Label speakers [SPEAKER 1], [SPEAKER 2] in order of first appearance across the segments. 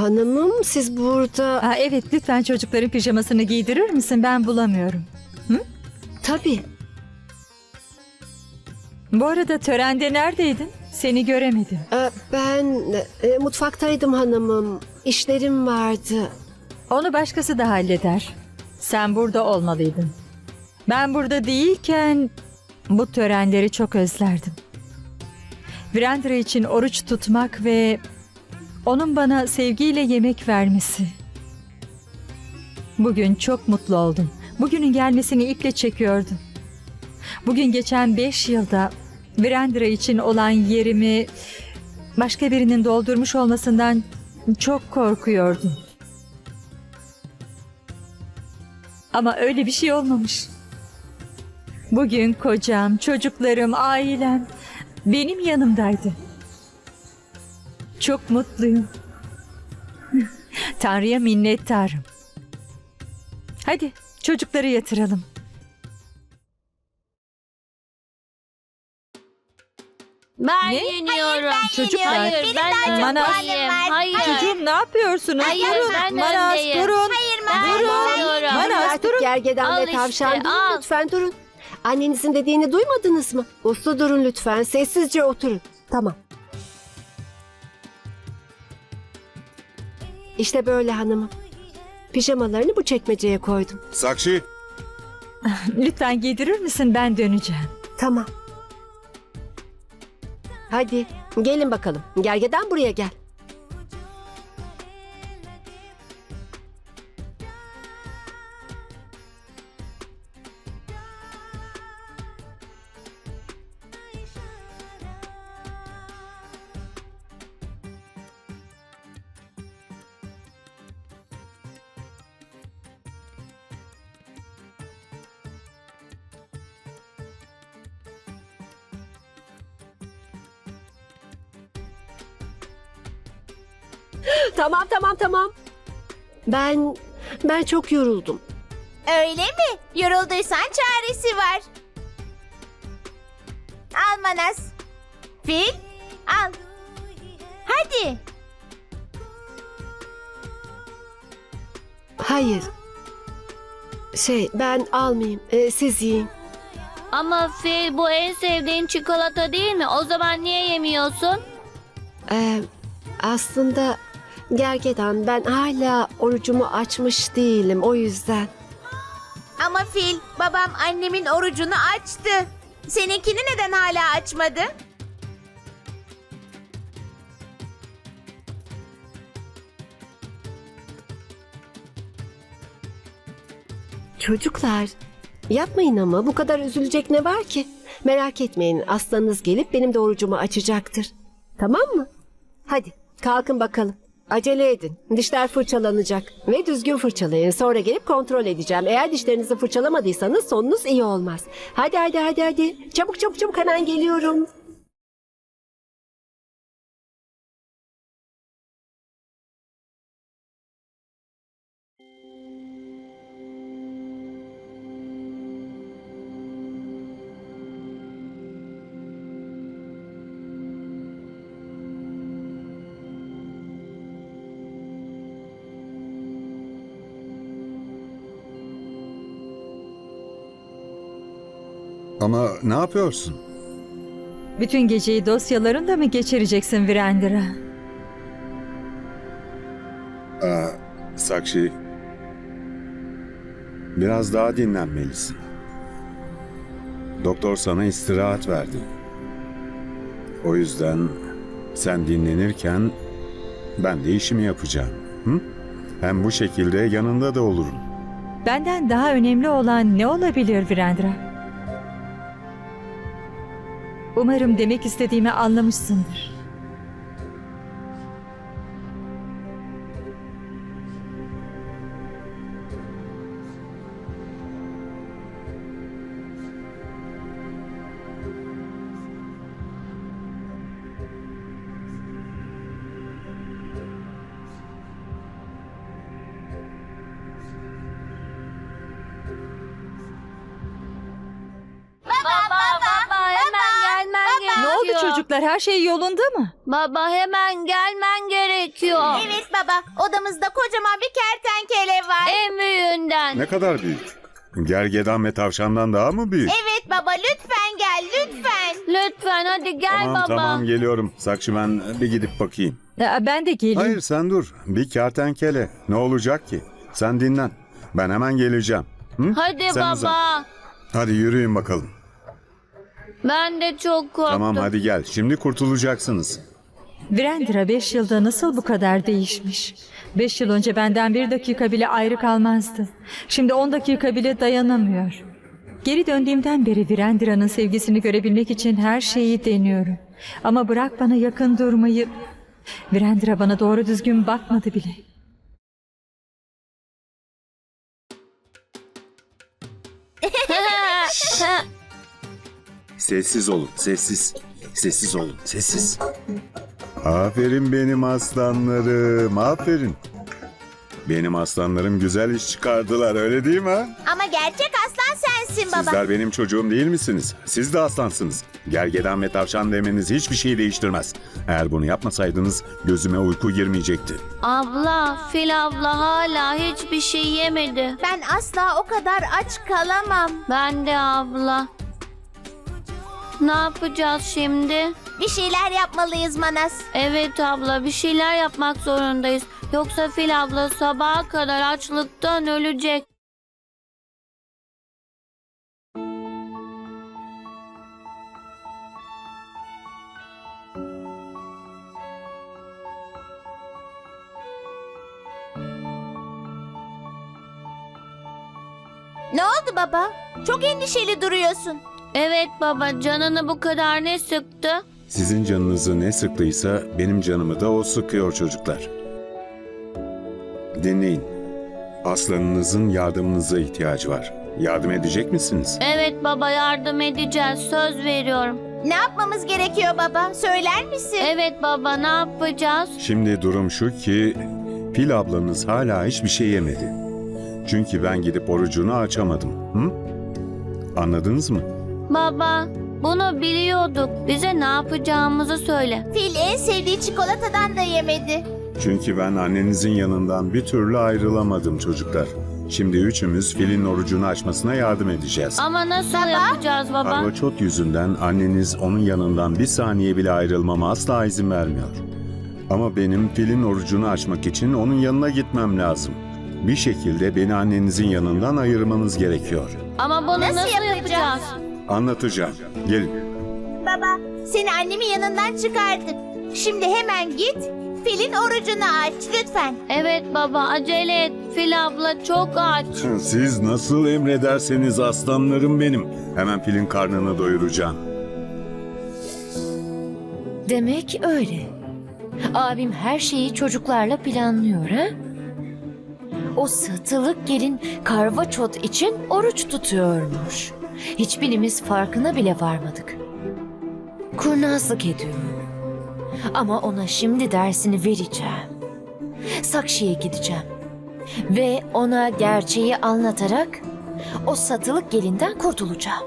[SPEAKER 1] Hanımım siz burada...
[SPEAKER 2] Aa, evet lütfen çocukların pijamasını giydirir misin? Ben bulamıyorum.
[SPEAKER 1] Tabii.
[SPEAKER 2] Bu arada törende neredeydin? Seni göremedim.
[SPEAKER 1] Ee, ben e, mutfaktaydım hanımım. İşlerim vardı.
[SPEAKER 2] Onu başkası da halleder. Sen burada olmalıydın. Ben burada değilken bu törenleri çok özlerdim. Virendra için oruç tutmak ve onun bana sevgiyle yemek vermesi. Bugün çok mutlu oldum. Bugünün gelmesini iple çekiyordum. Bugün geçen beş yılda Virendra için olan yerimi başka birinin doldurmuş olmasından çok korkuyordum. Ama öyle bir şey olmamış. Bugün kocam, çocuklarım, ailem benim yanımdaydı. Çok mutluyum. Tanrı'ya minnettarım. Hadi çocukları yatıralım.
[SPEAKER 3] Ben
[SPEAKER 2] Ne?
[SPEAKER 3] yeniyorum.
[SPEAKER 2] Çocuklar.
[SPEAKER 3] Hayır ben de
[SPEAKER 2] Manas.
[SPEAKER 3] öndeyim. Hayır.
[SPEAKER 2] Çocuğum ne yapıyorsunuz?
[SPEAKER 3] Hayır,
[SPEAKER 2] durun.
[SPEAKER 3] ben
[SPEAKER 2] Manas
[SPEAKER 3] öndeyim.
[SPEAKER 2] durun.
[SPEAKER 3] ben
[SPEAKER 2] durun.
[SPEAKER 3] yeniyorum.
[SPEAKER 2] Manas
[SPEAKER 1] Artık
[SPEAKER 2] durun.
[SPEAKER 1] gergedan
[SPEAKER 3] Al
[SPEAKER 1] ve
[SPEAKER 3] işte,
[SPEAKER 1] tavşan durun
[SPEAKER 3] al.
[SPEAKER 1] lütfen durun. Annenizin dediğini duymadınız mı? Uslu durun lütfen. Sessizce oturun. Tamam. İşte böyle hanımım. Pijamalarını bu çekmeceye koydum.
[SPEAKER 4] Sakşi,
[SPEAKER 2] Lütfen giydirir misin? Ben döneceğim.
[SPEAKER 1] Tamam. Hadi gelin bakalım. Gergedan buraya gel. Tamam tamam tamam. Ben ben çok yoruldum.
[SPEAKER 5] Öyle mi? Yorulduysan çaresi var. Al Manas. Fil, al. Hadi.
[SPEAKER 1] Hayır. Şey ben almayayım. Ee, siz yiyin.
[SPEAKER 3] Ama Fil bu en sevdiğin çikolata değil mi? O zaman niye yemiyorsun?
[SPEAKER 1] Ee, aslında gergedan ben hala orucumu açmış değilim o yüzden.
[SPEAKER 5] Ama Fil, babam annemin orucunu açtı. Seninkini neden hala açmadı?
[SPEAKER 1] Çocuklar yapmayın ama bu kadar üzülecek ne var ki? Merak etmeyin aslanınız gelip benim de orucumu açacaktır. Tamam mı? Hadi kalkın bakalım. Acele edin. Dişler fırçalanacak. Ve düzgün fırçalayın. Sonra gelip kontrol edeceğim. Eğer dişlerinizi fırçalamadıysanız sonunuz iyi olmaz. Hadi hadi hadi hadi. Çabuk çabuk çabuk hemen geliyorum.
[SPEAKER 4] Ama ne yapıyorsun?
[SPEAKER 2] Bütün geceyi dosyalarında mı geçireceksin Virendra?
[SPEAKER 4] Aa, Sakşi, biraz daha dinlenmelisin. Doktor sana istirahat verdi. O yüzden sen dinlenirken ben de işimi yapacağım. Hı? Hem bu şekilde yanında da olurum.
[SPEAKER 2] Benden daha önemli olan ne olabilir Virendra? Umarım demek istediğimi anlamışsındır. Çocuklar her şey yolunda mı?
[SPEAKER 3] Baba hemen gelmen gerekiyor.
[SPEAKER 5] Evet baba odamızda kocaman bir kertenkele var.
[SPEAKER 3] En büyüğünden.
[SPEAKER 4] Ne kadar büyük? Gergedan ve tavşandan daha mı büyük?
[SPEAKER 5] Evet baba lütfen gel lütfen.
[SPEAKER 3] Lütfen hadi gel
[SPEAKER 4] tamam
[SPEAKER 3] baba.
[SPEAKER 4] tamam geliyorum. Sakşı ben bir gidip bakayım.
[SPEAKER 2] Aa, Ben de geleyim.
[SPEAKER 4] Hayır sen dur. Bir kertenkele. Ne olacak ki? Sen dinlen. Ben hemen geleceğim. Hı?
[SPEAKER 3] Hadi
[SPEAKER 4] Sen
[SPEAKER 3] baba.
[SPEAKER 4] uzan. Hadi yürüyün bakalım.
[SPEAKER 3] Ben de çok korktum.
[SPEAKER 4] Tamam hadi gel. Şimdi kurtulacaksınız.
[SPEAKER 2] Virendra 5 yılda nasıl bu kadar değişmiş? 5 yıl önce benden bir dakika bile ayrı kalmazdı. Şimdi 10 dakika bile dayanamıyor. Geri döndüğümden beri Virendra'nın sevgisini görebilmek için her şeyi deniyorum. Ama bırak bana yakın durmayı. Virendra bana doğru düzgün bakmadı bile.
[SPEAKER 4] Sessiz olun. Sessiz. Sessiz olun. Sessiz. Aferin benim aslanlarım. Aferin. Benim aslanlarım güzel iş çıkardılar öyle değil mi? ha?
[SPEAKER 5] Ama gerçek aslan sensin baba.
[SPEAKER 4] Sizler benim çocuğum değil misiniz? Siz de aslansınız. Gergedan ve tavşan demeniz hiçbir şeyi değiştirmez. Eğer bunu yapmasaydınız gözüme uyku girmeyecekti.
[SPEAKER 3] abla, Fil abla hala hiçbir şey yemedi.
[SPEAKER 5] Ben asla o kadar aç kalamam.
[SPEAKER 3] Ben de abla. Ne yapacağız şimdi?
[SPEAKER 5] Bir şeyler yapmalıyız Manas.
[SPEAKER 3] Evet abla bir şeyler yapmak zorundayız. Yoksa Fil abla sabaha kadar açlıktan ölecek.
[SPEAKER 5] Ne oldu baba? Çok endişeli duruyorsun.
[SPEAKER 3] Evet baba canını bu kadar ne sıktı?
[SPEAKER 4] Sizin canınızı ne sıktıysa benim canımı da o sıkıyor çocuklar. Dinleyin. Aslanınızın yardımınıza ihtiyacı var. Yardım edecek misiniz?
[SPEAKER 3] Evet baba yardım edeceğiz söz veriyorum.
[SPEAKER 5] Ne yapmamız gerekiyor baba? Söyler misin?
[SPEAKER 3] Evet baba ne yapacağız?
[SPEAKER 4] Şimdi durum şu ki Fil ablanız hala hiçbir şey yemedi. Çünkü ben gidip orucunu açamadım. Hı? Anladınız mı?
[SPEAKER 3] Baba bunu biliyorduk. Bize ne yapacağımızı söyle.
[SPEAKER 5] Fil en sevdiği çikolatadan da yemedi.
[SPEAKER 4] Çünkü ben annenizin yanından bir türlü ayrılamadım çocuklar. Şimdi üçümüz filin orucunu açmasına yardım edeceğiz.
[SPEAKER 3] Ama nasıl yapacağız baba?
[SPEAKER 4] Arvaçot yüzünden anneniz onun yanından bir saniye bile ayrılmama asla izin vermiyor. Ama benim filin orucunu açmak için onun yanına gitmem lazım. Bir şekilde beni annenizin yanından ayırmanız gerekiyor.
[SPEAKER 3] Ama bunu
[SPEAKER 5] Nasıl
[SPEAKER 3] nasıl,
[SPEAKER 5] yapacağız?
[SPEAKER 3] yapacağız?
[SPEAKER 4] Anlatacağım. Gelin.
[SPEAKER 5] Baba, seni annemin yanından çıkardık. Şimdi hemen git, filin orucunu aç lütfen.
[SPEAKER 3] Evet baba acele et. Fil abla çok aç.
[SPEAKER 4] Siz nasıl emrederseniz aslanlarım benim. Hemen filin karnını doyuracağım.
[SPEAKER 6] Demek öyle. Abim her şeyi çocuklarla planlıyor ha? O satılık gelin karvaçot için oruç tutuyormuş. Hiçbirimiz farkına bile varmadık. Kurnazlık ediyor. Ama ona şimdi dersini vereceğim. Sakşi'ye gideceğim. Ve ona gerçeği anlatarak o satılık gelinden kurtulacağım.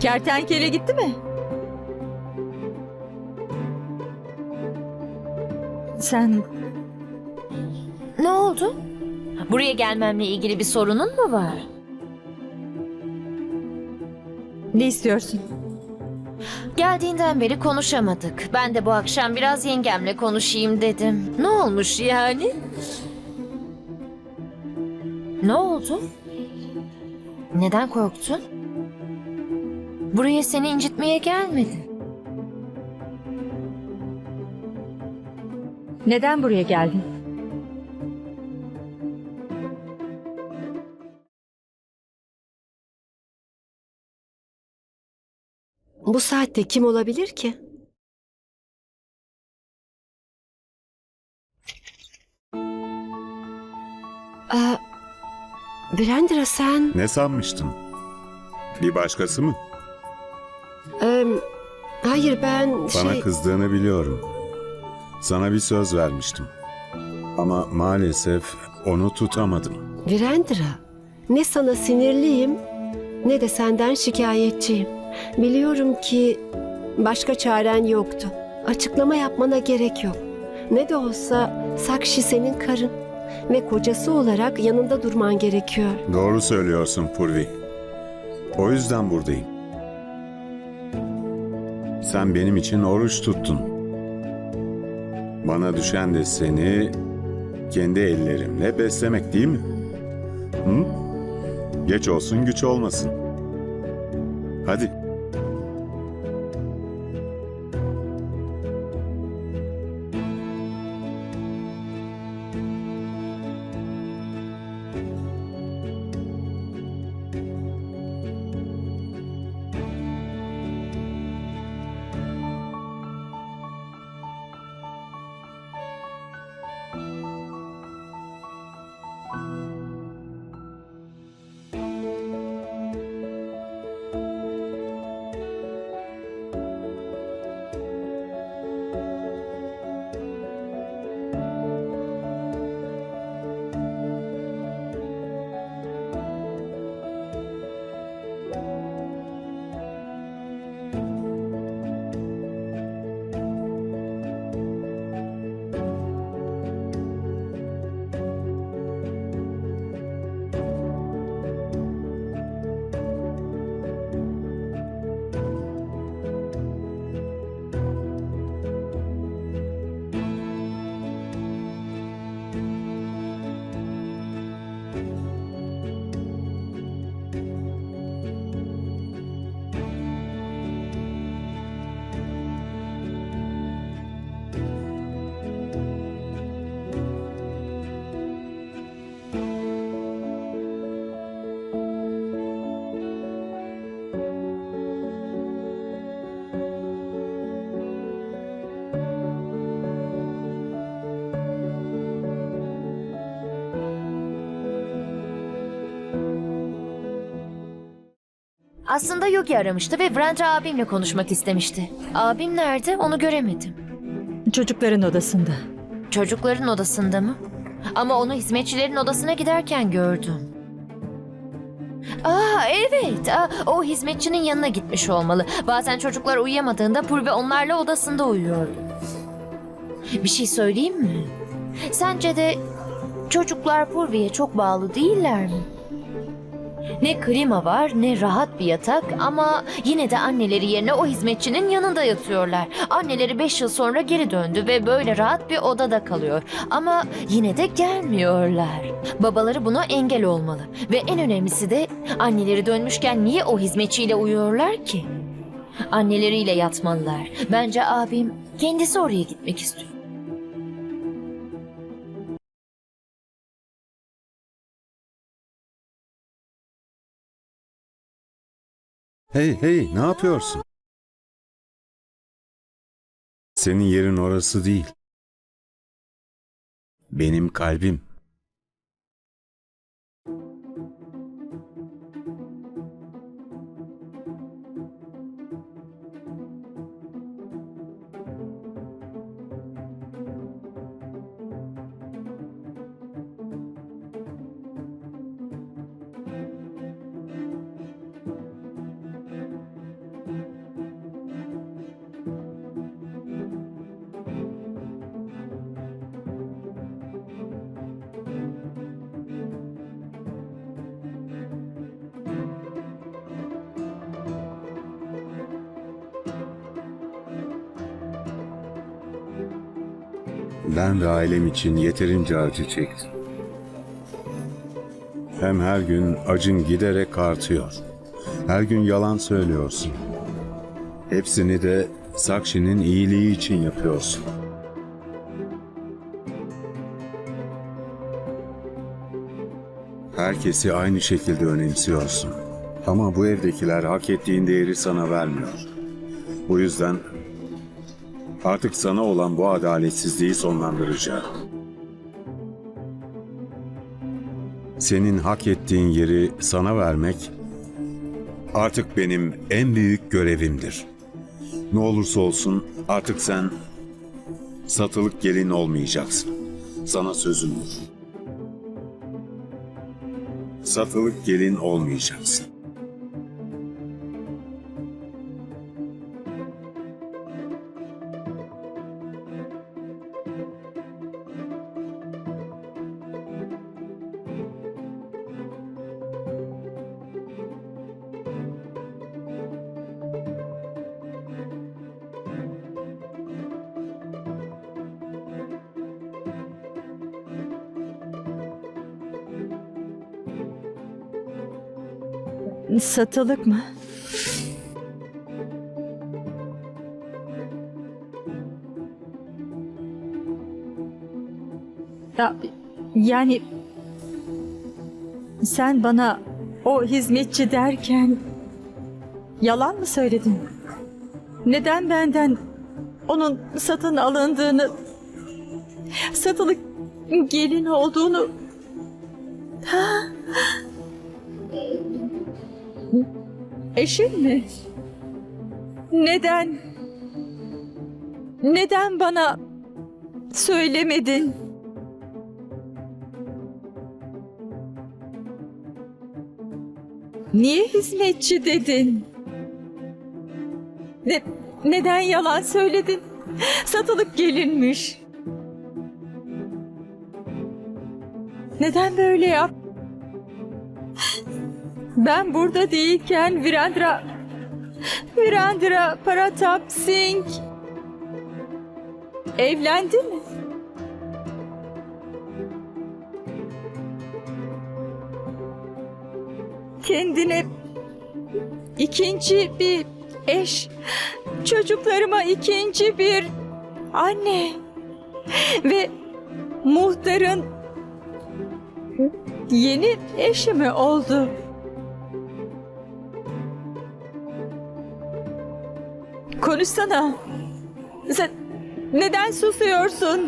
[SPEAKER 2] Kertenkele gitti mi? Sen
[SPEAKER 6] Ne oldu? Buraya gelmemle ilgili bir sorunun mu var?
[SPEAKER 2] ne istiyorsun?
[SPEAKER 6] Geldiğinden beri konuşamadık. Ben de bu akşam biraz yengemle konuşayım dedim. Ne olmuş yani? Ne oldu? Neden korktun? Buraya seni incitmeye gelmedim.
[SPEAKER 2] Neden buraya geldin?
[SPEAKER 1] Bu saatte kim olabilir ki? Aa, Brandra sen...
[SPEAKER 4] Ne sanmıştın? Bir başkası mı?
[SPEAKER 1] Em, hayır ben
[SPEAKER 4] Bana
[SPEAKER 1] şey...
[SPEAKER 4] kızdığını biliyorum. Sana bir söz vermiştim. Ama maalesef onu tutamadım.
[SPEAKER 1] Virendra, ne sana sinirliyim ne de senden şikayetçiyim. Biliyorum ki başka çaren yoktu. Açıklama yapmana gerek yok. Ne de olsa Sakşi senin karın ve kocası olarak yanında durman gerekiyor.
[SPEAKER 4] Doğru söylüyorsun Purvi. O yüzden buradayım. Sen benim için oruç tuttun. Bana düşen de seni kendi ellerimle beslemek değil mi? Hı? Geç olsun güç olmasın. Hadi.
[SPEAKER 6] Aslında Yogi aramıştı ve Brenda abimle konuşmak istemişti. Abim nerede onu göremedim.
[SPEAKER 2] Çocukların odasında.
[SPEAKER 6] Çocukların odasında mı? Ama onu hizmetçilerin odasına giderken gördüm. Aa evet, Aa, o hizmetçinin yanına gitmiş olmalı. Bazen çocuklar uyuyamadığında Purve onlarla odasında uyuyordu. Bir şey söyleyeyim mi? Sence de çocuklar Purve'ye çok bağlı değiller mi? Ne klima var ne rahat bir yatak ama yine de anneleri yerine o hizmetçinin yanında yatıyorlar. Anneleri 5 yıl sonra geri döndü ve böyle rahat bir odada kalıyor. Ama yine de gelmiyorlar. Babaları buna engel olmalı. Ve en önemlisi de anneleri dönmüşken niye o hizmetçiyle uyuyorlar ki? Anneleriyle yatmalılar. Bence abim kendisi oraya gitmek istiyor.
[SPEAKER 4] Hey hey ne yapıyorsun? Senin yerin orası değil. Benim kalbim. Ben ve ailem için yeterince acı çektim. Hem her gün acın giderek artıyor. Her gün yalan söylüyorsun. Hepsini de Sakşi'nin iyiliği için yapıyorsun. Herkesi aynı şekilde önemsiyorsun. Ama bu evdekiler hak ettiğin değeri sana vermiyor. Bu yüzden Artık sana olan bu adaletsizliği sonlandıracağım. Senin hak ettiğin yeri sana vermek artık benim en büyük görevimdir. Ne olursa olsun artık sen satılık gelin olmayacaksın. Sana sözümdür. Satılık gelin olmayacaksın.
[SPEAKER 2] Satılık mı? Ya, yani sen bana o hizmetçi derken yalan mı söyledin? Neden benden onun satın alındığını, satılık gelin olduğunu Eşin mi? Neden? Neden bana söylemedin? Niye hizmetçi dedin? Ne, neden yalan söyledin? Satılık gelinmiş. Neden böyle yap? Ben burada değilken Virendra... Virendra Paratap Singh... Evlendi mi? Kendine ikinci bir eş, çocuklarıma ikinci bir anne ve muhtarın yeni eşi mi oldu? Konuşsana. Sen neden susuyorsun?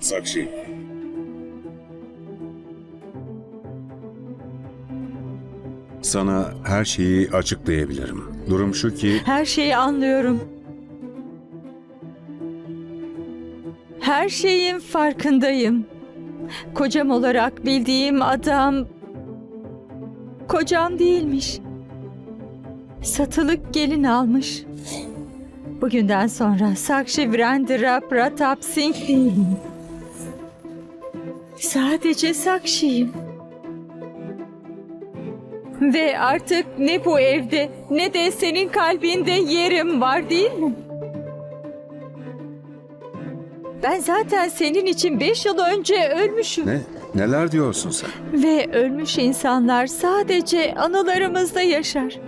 [SPEAKER 4] Sakshi. Sana her şeyi açıklayabilirim. Durum şu ki
[SPEAKER 2] Her şeyi anlıyorum. Her şeyin farkındayım. Kocam olarak bildiğim adam kocam değilmiş. Satılık gelin almış. Bugünden sonra Sakshi Virendra Pratap Singh değilim. Sadece Sakshi'yim. Ve artık ne bu evde ne de senin kalbinde yerim var değil mi? Ben zaten senin için beş yıl önce ölmüşüm.
[SPEAKER 4] ne? Neler diyorsun sen?
[SPEAKER 2] Ve ölmüş insanlar sadece anılarımızda yaşar.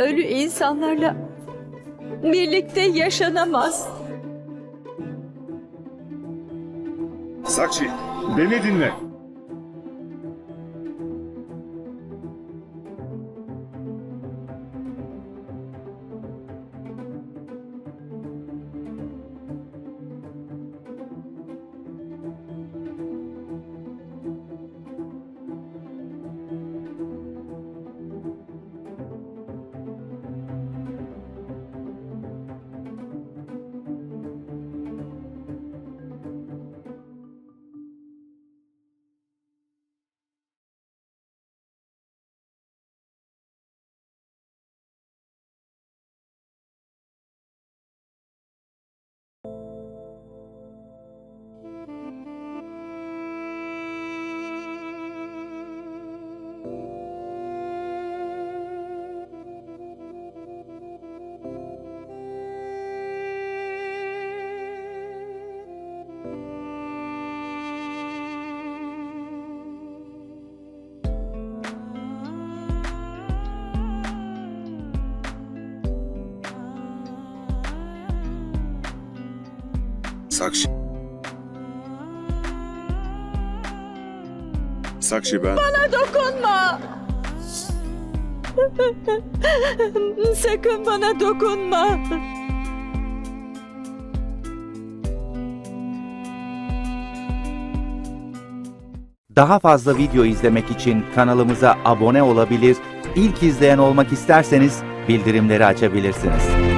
[SPEAKER 2] Ölü insanlarla birlikte yaşanamaz.
[SPEAKER 4] Sakshi, beni dinle. Sakshi. Sakshi ben...
[SPEAKER 2] Dokunma! Sakın bana dokunma.
[SPEAKER 7] Daha fazla video izlemek için kanalımıza abone olabilir, ilk izleyen olmak isterseniz bildirimleri açabilirsiniz.